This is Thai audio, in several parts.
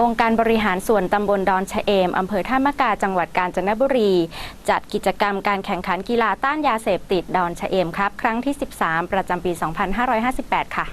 องค์การบริหารส่วนตำบลดอนชะเอม อำเภอท่ามะกา จังหวัดกาญจนบุรี จัดกิจกรรมการแข่งขันกีฬาต้านยาเสพติดดอนชะเอมครับ ครั้งที่ 13 ประจำปี 2558 ค่ะ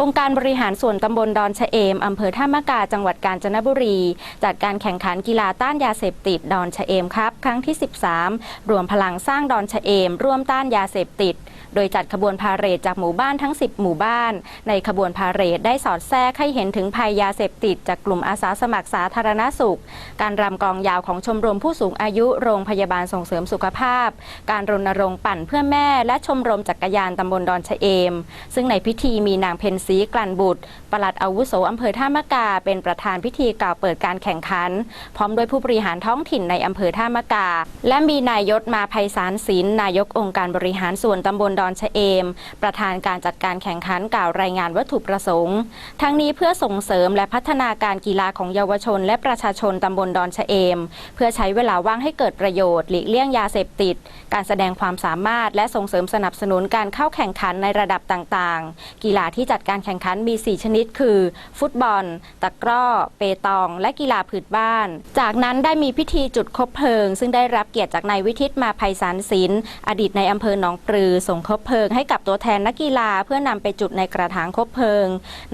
องค์การบริหารส่วนตำบลดอนชะเอม อำเภอท่ามะกา จังหวัดกาญจนบุรี จัดการแข่งขันกีฬาต้านยาเสพติดดอนชะเอมครับ ครั้งที่ 13 รวมพลังสร้างดอนชะเอม ร่วมต้านยาเสพติด โดยจัดขบวนพาเหรดจากหมู่บ้านทั้ง 10 หมู่บ้าน ในขบวนพาเหรดได้สอดแทรกให้เห็นถึงภัยยาเสพติด จากกลุ่มอาสาสมัครสาธารณสุข การรำกองยาวของชมรมผู้สูงอายุโรงพยาบาลส่งเสริมสุขภาพ การรณรงค์ปั่นเพื่อแม่ และชมรมจักรยานตำบลดอนชะเอม ซึ่งในพิธีมีนางเพนซีกลั่นบุตรปลัดอาวุโสอำเภอท่ามะกา เป็นประธานพิธีกล่าวเปิดการแข่งขัน พร้อมด้วยผู้บริหารท้องถิ่นในอำเภอท่ามะกา และมีนายยศมาภัยสารศิลป์นายกองค์การบริหารส่วนตำบลดอนชะเอม ประธานการจัดการแข่งขันกล่าวรายงานวัตถุประสงค์ ทั้งนี้เพื่อส่งเสริมและพัฒนาการกีฬาของเยาวชน และประชาชนตำบลดอนชะเอม เพื่อใช้เวลาว่างให้เกิดประโยชน์หลีกเลี่ยงยาเสพติด การแสดงความสามารถ และส่งเสริมสนับสนุนการเข้าแข่งขันในระดับต่างๆ กีฬาที่จัดการแข่งขันมี 4 ชนิด คือ ฟุตบอล ตะกร้อ เปตอง และกีฬาพื้นบ้าน จากนั้นได้มีพิธีจุดคบเพลิง ซึ่งได้รับเกียรติจากนายวิทิตมาภัยสารศิลป์อดีตในอำเภอหนองปลือส่งคบเพลิงให้กับตัวแทนนักกีฬาเพื่อนำไปจุดในกระถางคบเพลิง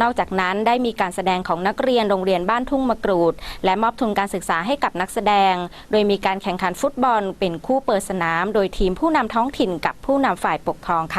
นอกจากนั้นได้มีการแสดงของนักเรียนโรงเรียนบ้านทุ่งมะกรูด และมอบทุนการศึกษาให้กับนักแสดง โดยมีการแข่งขันฟุตบอลเป็นคู่เปิดสนาม โดยทีมผู้นำท้องถิ่นกับผู้นำฝ่ายปกครองค่ะ